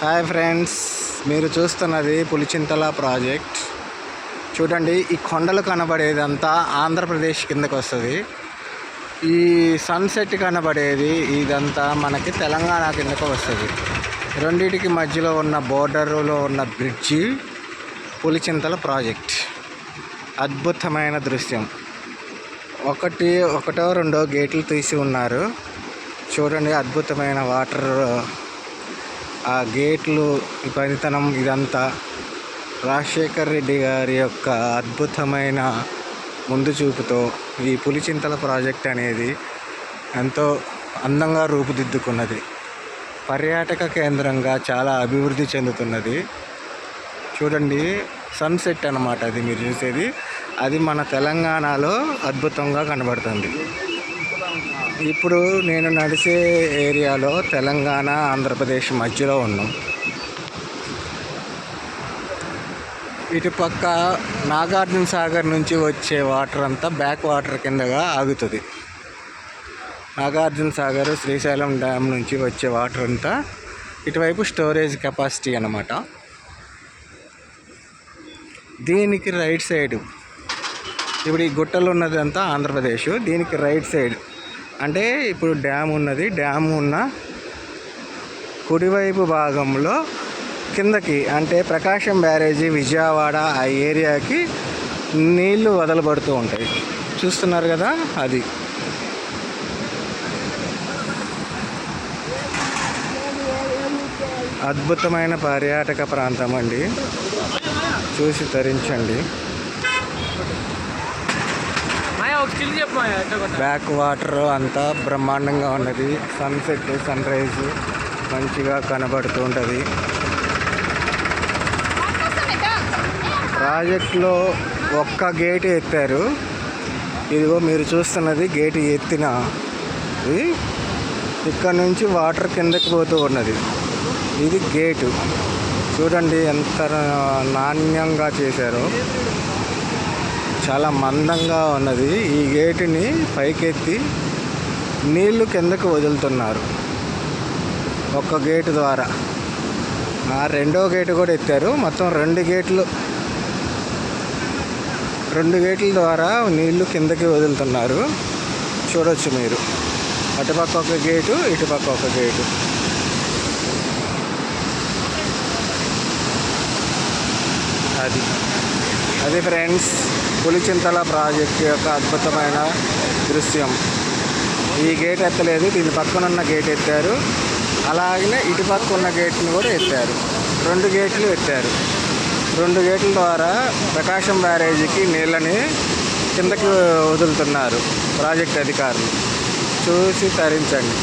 Hi friends మీరు చూస్తున్నది Pulichintala project. చూడండి ఈ కొండలు కనబడేదంతా ఆంధ్రప్రదేశ్ కిందకు వస్తుంది ఈ సన్సెట్ కనబడేది ఇదంతా మనకి తెలంగాణ కిందకు వస్తుంది రెండింటికి మధ్యలో ఉన్న బోర్డర్లో ఉన్న బ్రిడ్జి పులిచింతల ప్రాజెక్ట్. అద్భుతమైన దృశ్యం. ఒకటి ఒకటో రెండో గేట్లు తీసి ఉన్నారు. చూడండి అద్భుతమైన వాటర్ ఆ గేట్లు ఈ పనితనం ఇదంతా రాజశేఖర్ రెడ్డి గారి యొక్క అద్భుతమైన ముందు చూపుతో ఈ పులిచింతల ప్రాజెక్ట్ అనేది ఎంతో అందంగా రూపుదిద్దుకున్నది. పర్యాటక కేంద్రంగా చాలా అభివృద్ధి చెందుతున్నది. చూడండి సన్సెట్ అనమాట అది మీరు చూసేది. అది మన తెలంగాణలో అద్భుతంగా కనబడుతుంది. ఇప్పుడు నేను నడిచే ఏరియాలో తెలంగాణ ఆంధ్రప్రదేశ్ మధ్యలో ఉన్నాం. ఇటుపక్క నాగార్జున సాగర్ నుంచి వచ్చే వాటర్ అంతా బ్యాక్ వాటర్ కిందగా ఆగుతుంది. నాగార్జున సాగర్ శ్రీశైలం డ్యామ్ నుంచి వచ్చే వాటర్ అంతా ఇటువైపు స్టోరేజ్ కెపాసిటీ అనమాట దీనికి రైట్ సైడ్ ఇప్పుడు ఈ గుట్టలు ఉన్నదంతా ఆంధ్రప్రదేశ్ దీనికి రైట్ సైడ్ అంటే ఇప్పుడు డ్యామ్ ఉన్నది. డ్యామ్ ఉన్న కుడివైపు భాగంలో కిందకి అంటే ప్రకాశం బ్యారేజీ విజయవాడ ఆ ఏరియాకి నీళ్ళు వదలబడుతూ ఉంటాయి. చూస్తున్నారు కదా అది. అద్భుతమైన పర్యాటక ప్రాంతం అండి. చూసి తరించండి. బ్యాక్ వాటర్ అంతా బ్రహ్మాండంగా ఉన్నది. సన్సెట్ సన్ రైజ్ మంచిగా కనబడుతూ ఉంటుంది. ప్రాజెక్ట్లో ఒక్క గేట్ ఎత్తారు. ఇదిగో మీరు చూస్తున్నది గేట్ ఎత్తిన ఇది ఇక్కడ నుంచి వాటర్ కిందకి పోతూ ఉన్నది. ఇది గేటు చూడండి ఎంత నాణ్యంగా చేశారో. చాలా మందంగా ఉన్నది. ఈ గేటుని పైకెత్తి నీళ్ళు కిందకు వదులుతున్నారు. ఒక్క గేటు ద్వారా. ఆ రెండో గేటు కూడా ఎత్తారు. మొత్తం రెండు గేట్లు రెండు గేట్ల ద్వారా నీళ్ళు కిందకి వదులుతున్నారు. చూడొచ్చు మీరు. అటుపక్క ఒక గేటు ఇటుపక్క ఒక గేటు. అది. అది ఫ్రెండ్స్ పులిచింతల ప్రాజెక్ట్ యొక్క అద్భుతమైన దృశ్యం. ఈ గేట్ ఎత్తలేదు దీని పక్కన ఉన్న గేట్ ఎత్తారు. అలాగనే ఇటు పక్క ఉన్న గేట్ని కూడా ఎత్తారు. రెండు గేట్లు ఎత్తారు. రెండు గేట్ల ద్వారా ప్రకాశం బ్యారేజీకి నీళ్ళని కిందకి వదులుతున్నారు ప్రాజెక్ట్ అధికారులు. చూసి తరించండి.